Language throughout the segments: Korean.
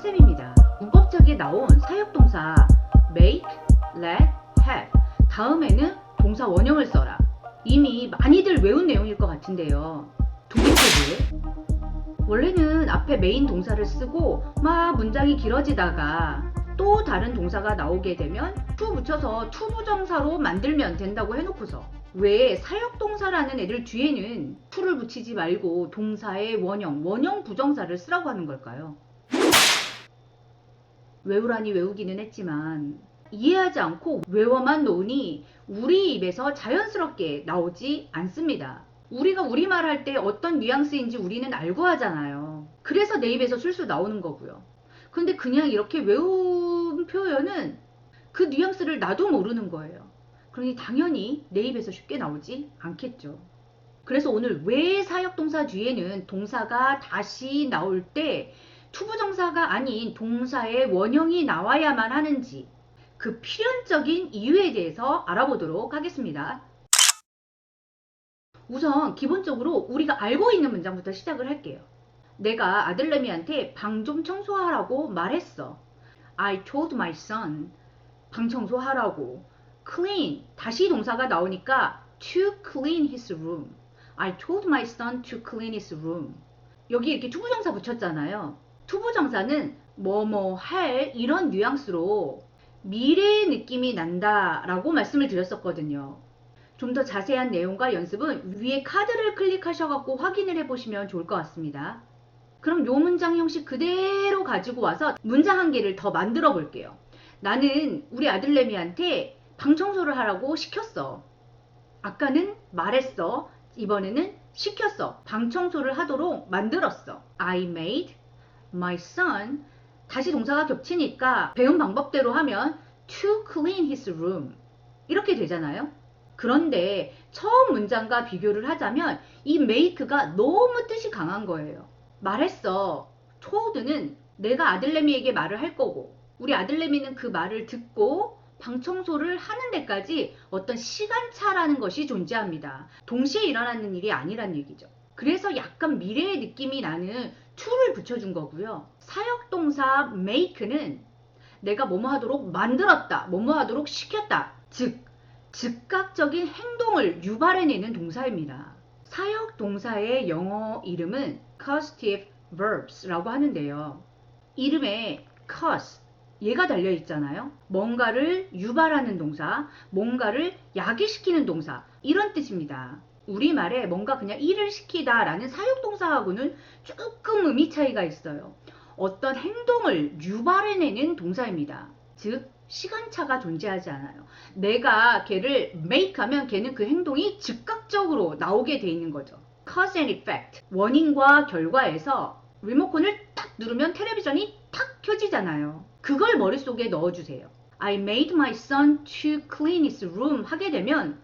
쌤입니다. 문법책에 나온 사역동사 make, let, have 다음에는 동사 원형을 써라. 이미 많이들 외운 내용일 것 같은데요. 왜? 원래는 앞에 메인 동사를 쓰고 막 문장이 길어지다가 또 다른 동사가 나오게 되면 to 붙여서 to 부정사로 만들면 된다고 해놓고서 왜 사역동사라는 애들 뒤에는 to를 붙이지 말고 동사의 원형, 원형 부정사를 쓰라고 하는 걸까요? 외우라니 외우기는 했지만 이해하지 않고 외워만 놓으니 우리 입에서 자연스럽게 나오지 않습니다. 우리가 우리말 할 때 어떤 뉘앙스인지 우리는 알고 하잖아요. 그래서 내 입에서 술술 나오는 거고요. 근데 그냥 이렇게 외운 표현은 그 뉘앙스를 나도 모르는 거예요. 그러니 당연히 내 입에서 쉽게 나오지 않겠죠. 그래서 오늘 왜 사역동사 뒤에는 동사가 다시 나올 때 투부정사가 아닌 동사의 원형이 나와야만 하는지 그 필연적인 이유에 대해서 알아보도록 하겠습니다. 우선 기본적으로 우리가 알고 있는 문장부터 시작을 할게요. 내가 아들내미한테 방 좀 청소하라고 말했어. I told my son 방 청소하라고. clean 다시 동사가 나오니까 to clean his room. I told my son to clean his room. 여기 이렇게 투부정사 붙였잖아요. 투부정사는 뭐뭐 할 이런 뉘앙스로 미래의 느낌이 난다 라고 말씀을 드렸었거든요. 좀 더 자세한 내용과 연습은 위에 카드를 클릭하셔갖고 확인을 해보시면 좋을 것 같습니다. 그럼 요 문장 형식 그대로 가지고 와서 문장 한 개를 더 만들어 볼게요. 나는 우리 아들내미한테 방 청소를 하라고 시켰어. 아까는 말했어. 이번에는 시켰어. 방 청소를 하도록 만들었어. I made my son 다시 동사가 겹치니까 배운 방법대로 하면 to clean his room 이렇게 되잖아요. 그런데 처음 문장과 비교를 하자면 이 make가 너무 뜻이 강한 거예요. 말했어. told는 내가 아들내미에게 말을 할 거고 우리 아들내미는 그 말을 듣고 방 청소를 하는 데까지 어떤 시간차라는 것이 존재합니다. 동시에 일어나는 일이 아니란 얘기죠. 그래서 약간 미래의 느낌이 나는 to를 붙여준 거고요. 사역동사 make는 내가 뭐뭐 하도록 만들었다, 뭐뭐 하도록 시켰다. 즉, 즉각적인 행동을 유발해내는 동사입니다. 사역동사의 영어 이름은 causative verbs라고 하는데요. 이름에 cause, 얘가 달려 있잖아요. 뭔가를 유발하는 동사, 뭔가를 야기시키는 동사, 이런 뜻입니다. 우리말에 뭔가 그냥 일을 시키다 라는 사역동사하고는 조금 의미 차이가 있어요. 어떤 행동을 유발해내는 동사입니다. 즉, 시간차가 존재하지 않아요. 내가 걔를 make 하면 걔는 그 행동이 즉각적으로 나오게 돼 있는 거죠. cause and effect. 원인과 결과에서 리모컨을 딱 누르면 텔레비전이 탁 켜지잖아요. 그걸 머릿속에 넣어주세요. I made my son to clean his room 하게 되면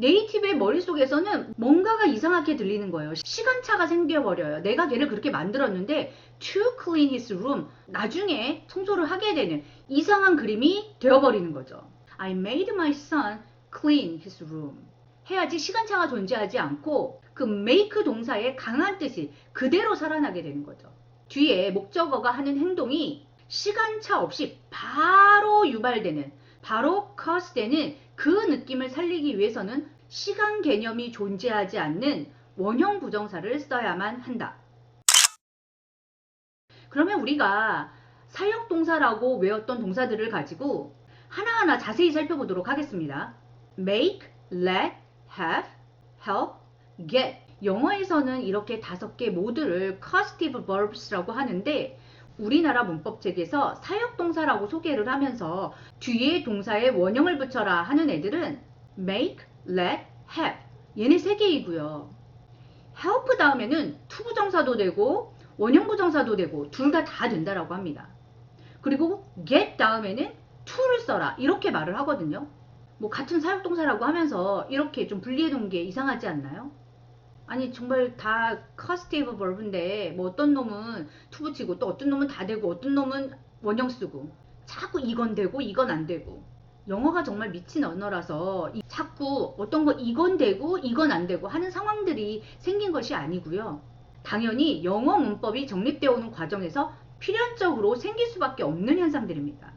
네이티브의 머릿속에서는 뭔가가 이상하게 들리는 거예요. 시간차가 생겨버려요. 내가 걔를 그렇게 만들었는데 to clean his room 나중에 청소를 하게 되는 이상한 그림이 되어버리는 거죠. I made my son clean his room 해야지 시간차가 존재하지 않고 그 make 동사의 강한 뜻이 그대로 살아나게 되는 거죠. 뒤에 목적어가 하는 행동이 시간차 없이 바로 유발되는 바로 cause되는 그 느낌을 살리기 위해서는 시간 개념이 존재하지 않는 원형 부정사를 써야만 한다. 그러면 우리가 사역동사라고 외웠던 동사들을 가지고 하나하나 자세히 살펴보도록 하겠습니다. make, let, have, help, get. 영어에서는 이렇게 다섯 개 모두를 causative verbs라고 하는데 우리나라 문법책에서 사역동사라고 소개를 하면서 뒤에 동사에 원형을 붙여라 하는 애들은 make, let, have 얘네 세 개이고요. help 다음에는 투부정사도 되고 원형부정사도 되고 둘 다 다 된다라고 합니다. 그리고 get 다음에는 to를 써라 이렇게 말을 하거든요. 뭐 같은 사역동사라고 하면서 이렇게 좀 분리해 놓은 게 이상하지 않나요? 아니 정말 다 causative verb인데 뭐 어떤 놈은 to 붙이고 또 어떤 놈은 다 되고 어떤 놈은 원형 쓰고 자꾸 이건 되고 이건 안 되고 영어가 정말 미친 언어라서 이- 자꾸 어떤 거 이건 되고 이건 안 되고 하는 상황들이 생긴 것이 아니고요. 당연히 영어 문법이 정립되어 오는 과정에서 필연적으로 생길 수밖에 없는 현상들입니다.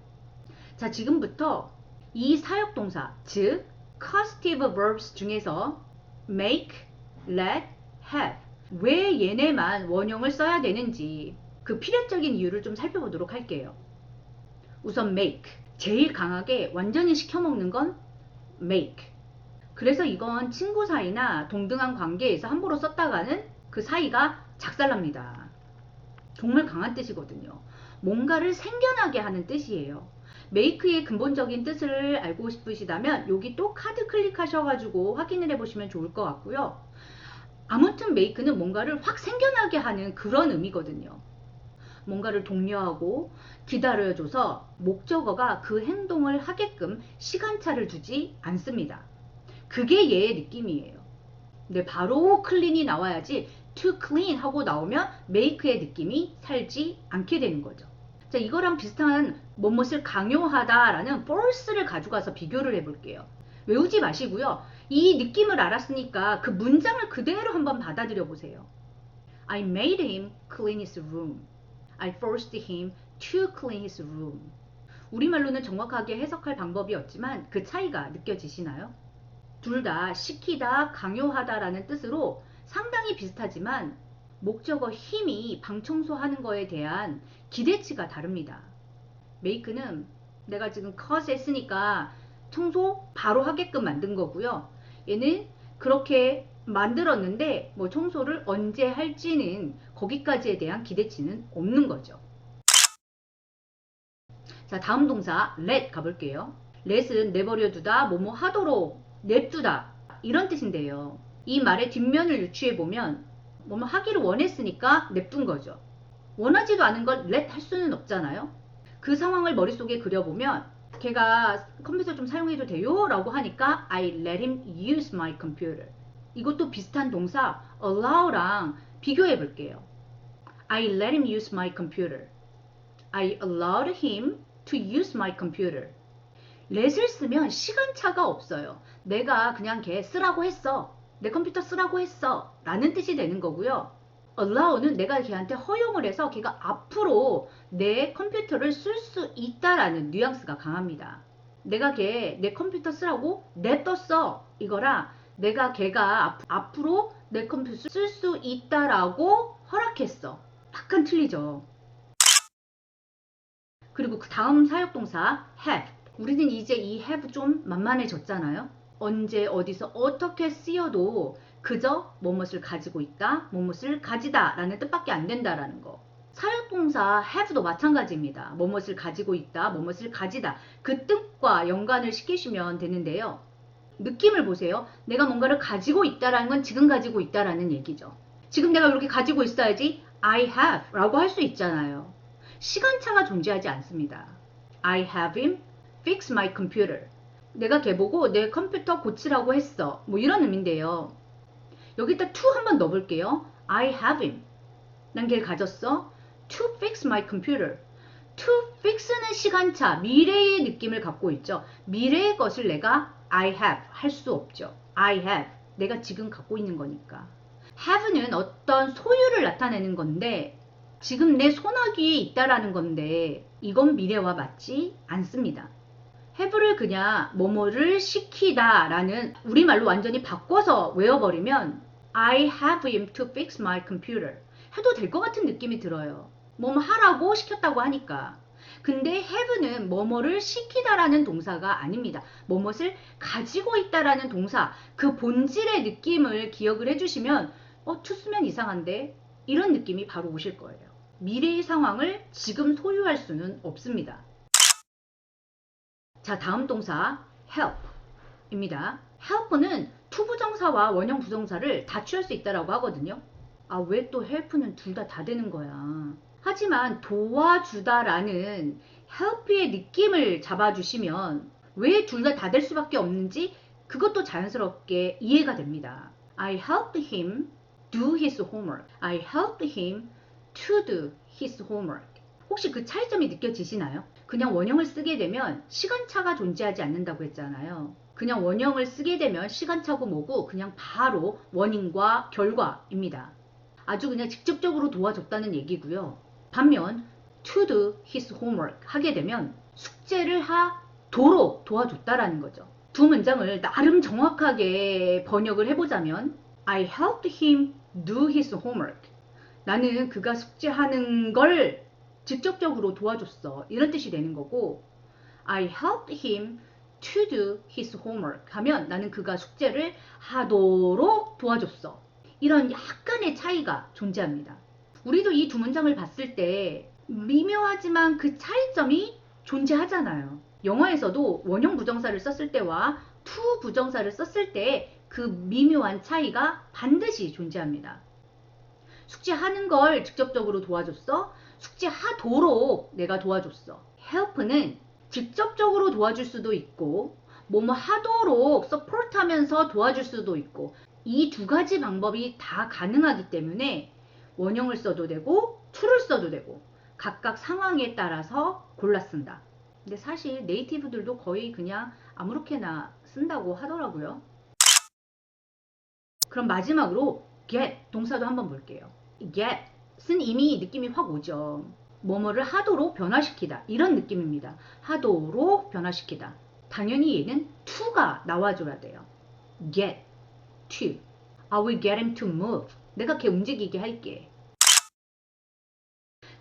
자, 지금부터 이 사역동사, 즉 causative verbs 중에서 make, let, have 왜 얘네만 원형을 써야 되는지 그 필연적인 이유를 좀 살펴보도록 할게요. 우선 make 제일 강하게 완전히 시켜먹는 건 make 그래서 이건 친구 사이나 동등한 관계에서 함부로 썼다가는 그 사이가 작살납니다. 정말 강한 뜻이거든요. 뭔가를 생겨나게 하는 뜻이에요. 메이크의 근본적인 뜻을 알고 싶으시다면 여기 또 카드 클릭하셔가지고 확인을 해보시면 좋을 것 같고요. 아무튼 메이크는 뭔가를 확 생겨나게 하는 그런 의미거든요. 뭔가를 독려하고 기다려줘서 목적어가 그 행동을 하게끔 시간차를 두지 않습니다. 그게 얘의 느낌이에요. 근데 바로 클린이 나와야지 to clean 하고 나오면 make의 느낌이 살지 않게 되는 거죠. 자, 이거랑 비슷한 뭐뭇을 강요하다라는 force를 가져가서 비교를 해볼게요. 외우지 마시고요. 이 느낌을 알았으니까 그 문장을 그대로 한번 받아들여 보세요. I made him clean his room. I forced him to clean his room. 우리말로는 정확하게 해석할 방법이 없지만 그 차이가 느껴지시나요? 둘 다 시키다, 강요하다라는 뜻으로 상당히 비슷하지만 목적어 힘이 방 청소하는 거에 대한 기대치가 다릅니다. 메이크는 내가 지금 cause 했으니까 청소 바로 하게끔 만든 거고요. 얘는 그렇게 만들었는데 뭐 청소를 언제 할지는 거기까지에 대한 기대치는 없는 거죠. 자, 다음 동사 let 가볼게요. let은 내버려 두다, 뭐뭐 하도록 냅두다 이런 뜻인데요. 이 말의 뒷면을 유추해 보면 뭐뭐 하기를 원했으니까 냅둔 거죠. 원하지도 않은 걸 let 할 수는 없잖아요. 그 상황을 머릿속에 그려보면 걔가 컴퓨터 좀 사용해도 돼요? 라고 하니까 I let him use my computer. 이것도 비슷한 동사 allow랑 비교해 볼게요. I let him use my computer. I allowed him to use my computer. let을 쓰면 시간차가 없어요. 내가 그냥 걔 쓰라고 했어. 내 컴퓨터 쓰라고 했어. 라는 뜻이 되는 거고요. Allow는 내가 걔한테 허용을 해서 걔가 앞으로 내 컴퓨터를 쓸 수 있다라는 뉘앙스가 강합니다. 내가 걔 내 컴퓨터 쓰라고 냅뒀어. 이거라 내가 걔가 앞, 앞으로 내 컴퓨터 쓸 수 있다라고 허락했어. 약간 틀리죠. 그리고 그 다음 사역동사 have. 우리는 이제 이 have 좀 만만해졌잖아요. 언제 어디서 어떻게 쓰여도 그저 뭐뭇을 가지고 있다, 뭐뭇을 가지다 라는 뜻밖에 안 된다라는 거. 사역동사 have도 마찬가지입니다. 뭐뭇을 가지고 있다, 뭐뭇을 가지다. 그 뜻과 연관을 시키시면 되는데요. 느낌을 보세요. 내가 뭔가를 가지고 있다라는 건 지금 가지고 있다라는 얘기죠. 지금 내가 이렇게 가지고 있어야지 I have 라고 할 수 있잖아요. 시간차가 존재하지 않습니다. I have him fix my computer. 내가 걔 보고 내 컴퓨터 고치라고 했어. 뭐 이런 의미인데요. 여기다 to 한번 넣어볼게요. I have him. 난 걔를 가졌어. To fix my computer. To fix는 시간차, 미래의 느낌을 갖고 있죠. 미래의 것을 내가 I have 할 수 없죠. I have. 내가 지금 갖고 있는 거니까. have는 어떤 소유를 나타내는 건데 지금 내 손아귀에 있다라는 건데 이건 미래와 맞지 않습니다. have를 그냥 뭐뭐를 시키다 라는 우리말로 완전히 바꿔서 외워버리면 I have him to fix my computer 해도 될 것 같은 느낌이 들어요. 뭐뭐 하라고 시켰다고 하니까. 근데 have는 뭐뭐를 시키다라는 동사가 아닙니다. 뭐뭇을 가지고 있다라는 동사, 그 본질의 느낌을 기억을 해주시면 어, 쓰면 이상한데? 이런 느낌이 바로 오실 거예요. 미래의 상황을 지금 소유할 수는 없습니다. 자, 다음 동사 help입니다. help는 투부정사와 원형 부정사를 다 취할 수 있다라고 하거든요. 아, 왜 또 help는 둘다다 되는 거야? 하지만 도와주다라는 help의 느낌을 잡아주시면 왜 둘 다 다 될 수밖에 없는지 그것도 자연스럽게 이해가 됩니다. I helped him do his homework. I helped him to do his homework. 혹시 그 차이점이 느껴지시나요? 그냥 원형을 쓰게 되면 시간차가 존재하지 않는다고 했잖아요. 그냥 원형을 쓰게 되면 시간차고 뭐고 그냥 바로 원인과 결과입니다. 아주 그냥 직접적으로 도와줬다는 얘기고요. 반면 to do his homework 하게 되면 숙제를 하도록 도와줬다라는 거죠. 두 문장을 나름 정확하게 번역을 해보자면 I helped him do his homework. 나는 그가 숙제하는 걸 직접적으로 도와줬어. 이런 뜻이 되는 거고 I helped him to do his homework 하면 나는 그가 숙제를 하도록 도와줬어. 이런 약간의 차이가 존재합니다. 우리도 이 두 문장을 봤을 때 미묘하지만 그 차이점이 존재하잖아요. 영어에서도 원형 부정사를 썼을 때와 to 부정사를 썼을 때 그 미묘한 차이가 반드시 존재합니다. 숙제하는 걸 직접적으로 도와줬어. 숙제하도록 내가 도와줬어. help는 직접적으로 도와줄 수도 있고 뭐뭐 하도록 서포트 하면서 도와줄 수도 있고 이 두 가지 방법이 다 가능하기 때문에 원형을 써도 되고 to를 써도 되고 각각 상황에 따라서 골라 쓴다. 근데 사실 네이티브들도 거의 그냥 아무렇게나 쓴다고 하더라고요. 그럼 마지막으로 get 동사도 한번 볼게요. get은 이미 느낌이 확 오죠. 뭐뭐를 하도록 변화시키다 이런 느낌입니다. 하도록 변화시키다. 당연히 얘는 to가 나와줘야 돼요. get, to. I will get him to move. 내가 걔 움직이게 할게.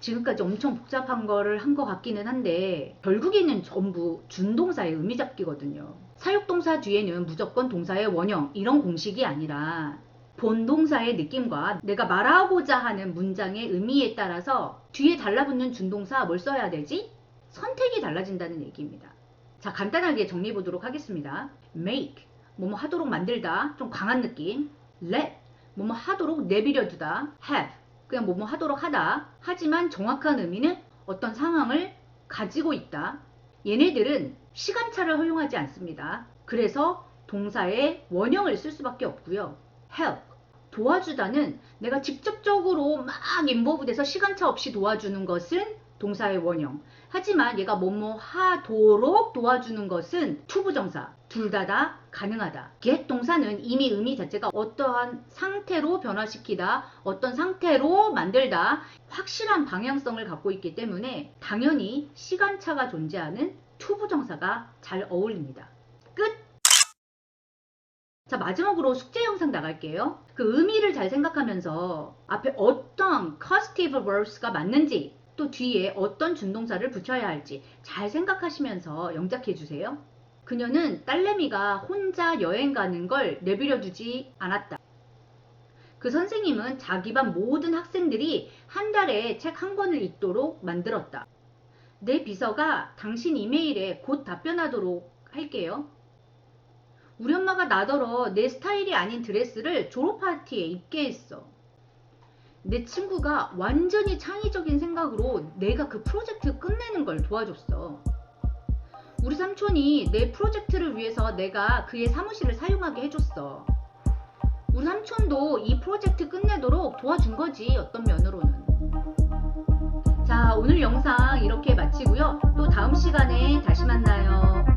지금까지 엄청 복잡한 거를 한 것 같기는 한데 결국에는 전부 준동사의 의미 잡기거든요. 사역동사 뒤에는 무조건 동사의 원형 이런 공식이 아니라 본 동사의 느낌과 내가 말하고자 하는 문장의 의미에 따라서 뒤에 달라붙는 준동사 뭘 써야 되지? 선택이 달라진다는 얘기입니다. 자, 간단하게 정리해 보도록 하겠습니다. make, 뭐뭐 하도록 만들다, 좀 강한 느낌. let, 뭐뭐 하도록 내비려 두다. have, 그냥 뭐뭐 하도록 하다. 하지만 정확한 의미는 어떤 상황을 가지고 있다. 얘네들은 시간차를 허용하지 않습니다. 그래서 동사의 원형을 쓸 수밖에 없고요. Help, 도와주다는 내가 직접적으로 막 인버브 돼서 시간차 없이 도와주는 것은 동사의 원형. 하지만 얘가 뭐뭐 하도록 도와주는 것은 투부정사. 둘 다다 가능하다. get 동사는 이미 의미 자체가 어떠한 상태로 변화시키다, 어떤 상태로 만들다, 확실한 방향성을 갖고 있기 때문에 당연히 시간차가 존재하는 투부정사가 잘 어울립니다. 끝! 자, 마지막으로 숙제 영상 나갈게요. 그 의미를 잘 생각하면서 앞에 어떤 causative verbs가 맞는지 또 뒤에 어떤 준동사를 붙여야 할지 잘 생각하시면서 영작해 주세요. 그녀는 딸내미가 혼자 여행 가는 걸 내버려 두지 않았다. 그 선생님은 자기 반 모든 학생들이 한 달에 책 한 권을 읽도록 만들었다. 내 비서가 당신 이메일에 곧 답변하도록 할게요. 우리 엄마가 나더러 내 스타일이 아닌 드레스를 졸업 파티에 입게 했어. 내 친구가 완전히 창의적인 생각으로 내가 그 프로젝트 끝내는 걸 도와줬어. 우리 삼촌이 내 프로젝트를 위해서 내가 그의 사무실을 사용하게 해줬어. 우리 삼촌도 이 프로젝트 끝내도록 도와준 거지, 어떤 면으로는. 자, 오늘 영상 이렇게 마치고요. 또 다음 시간에 다시 만나요.